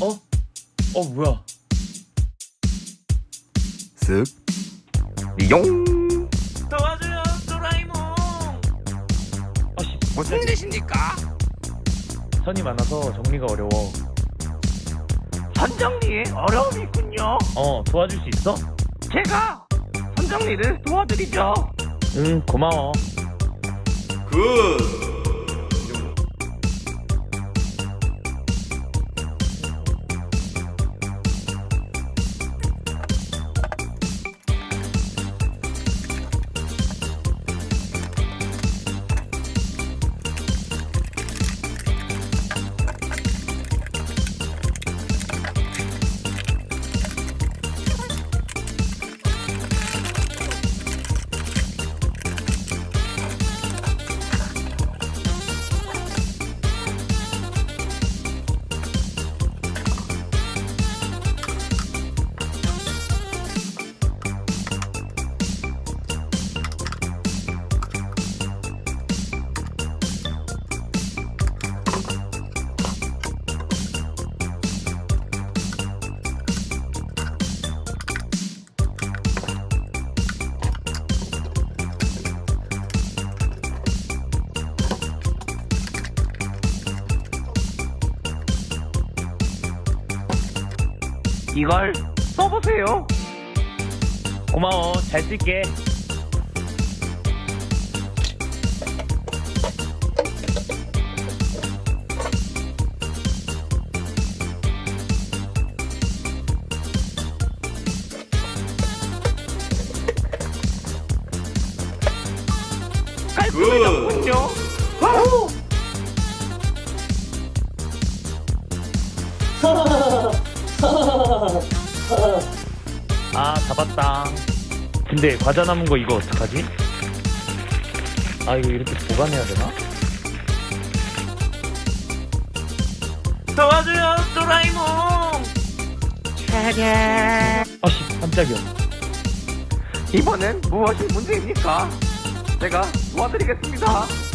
어? 어 뭐야? 쓱용 도와줘요 도라이몽. 아씨 무슨 일이십니까? 선이 많아서 정리가 어려워. 선정리에 어려움이 있군요. 어 도와줄 수 있어? 제가 선정리를 도와드리죠. 응 고마워. 굿 이걸 써보세요. 고마워 잘 쓸게. 잡았다. 근데 과자 남은 거 이거 어떡하지? 아 이거 이렇게 보관해야 되나? 도와줘요, 도라이몽. 아씨 깜짝이야. 이번엔 무엇이 문제입니까? 제가 도와드리겠습니다.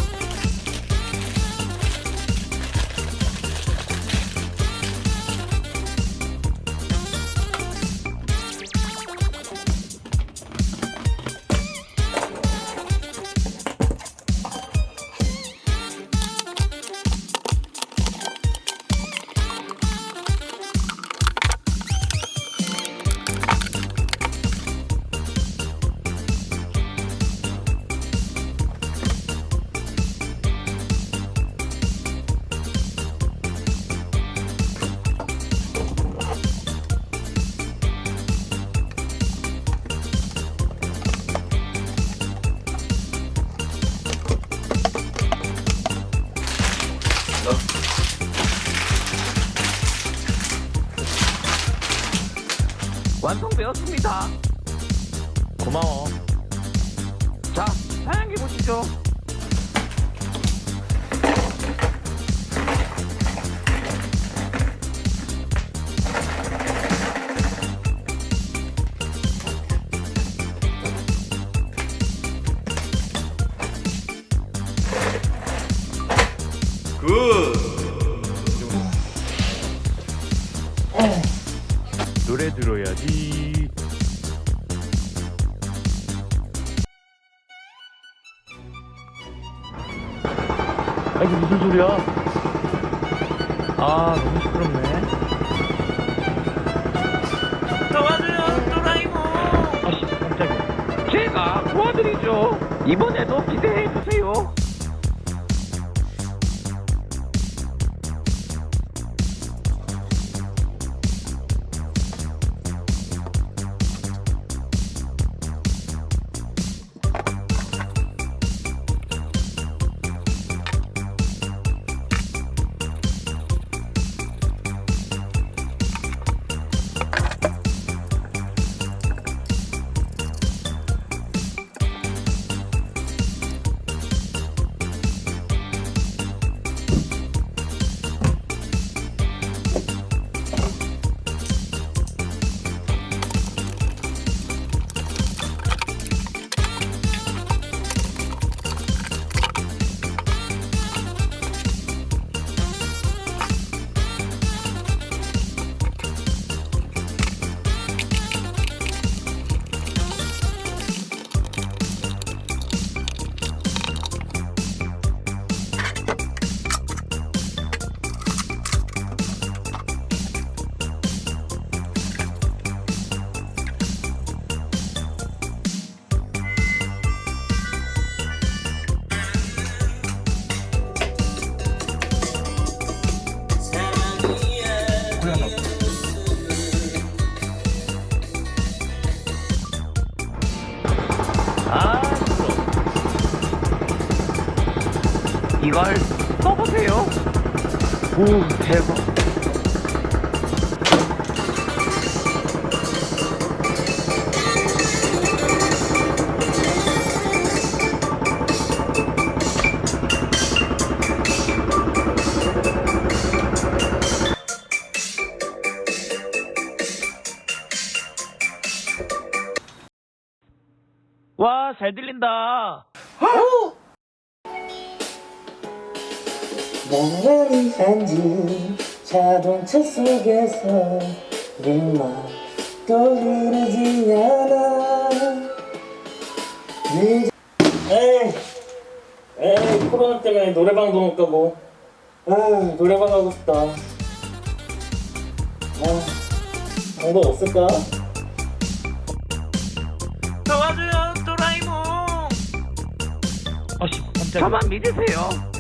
완성되었습니다. 고마워. 자, 사양해 보시죠. 노래 들어야지. 아 이게 무슨 소리야? 아 너무 시끄럽네. 도와줘요, 도라이몽. 아씨 깜짝이야. 제가 도와드리죠. 이번에도 기대해 주세요. 이걸 써보세요. 오 대박. 와 잘 들린다 멍하니 앉은 자동차 속에서 내맘 떠오르지 않아 네 에이 에이 코로나 때문에 노래방도 못 가고 아 노래방 가고 싶다 아 방법 없을까? 도와줘요, 도라이몽. 아씨 깜짝이야 저만 믿으세요.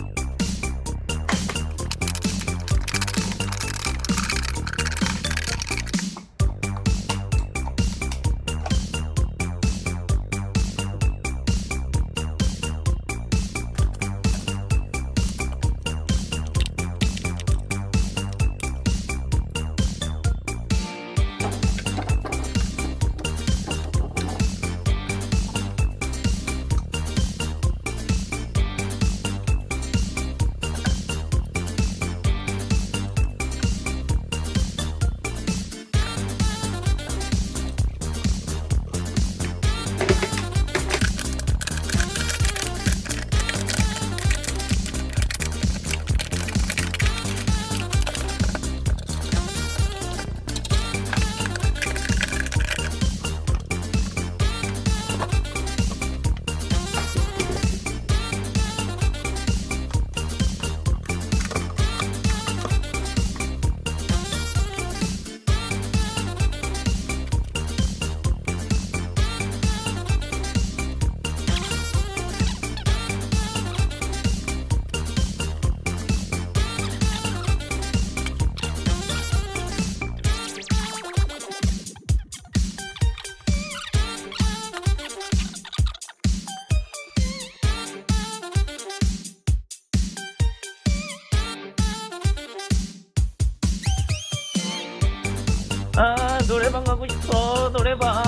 노래방 가고 싶어 노래방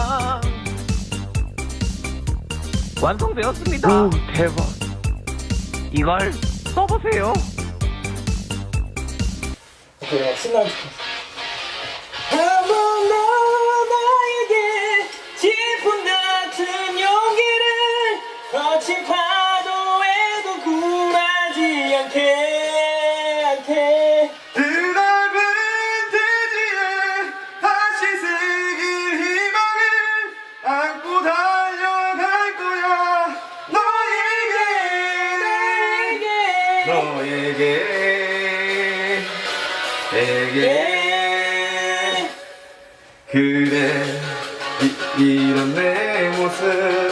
완성되었습니다. 오 대박 이걸 써보세요. 오케이 신나게 이런 내 모습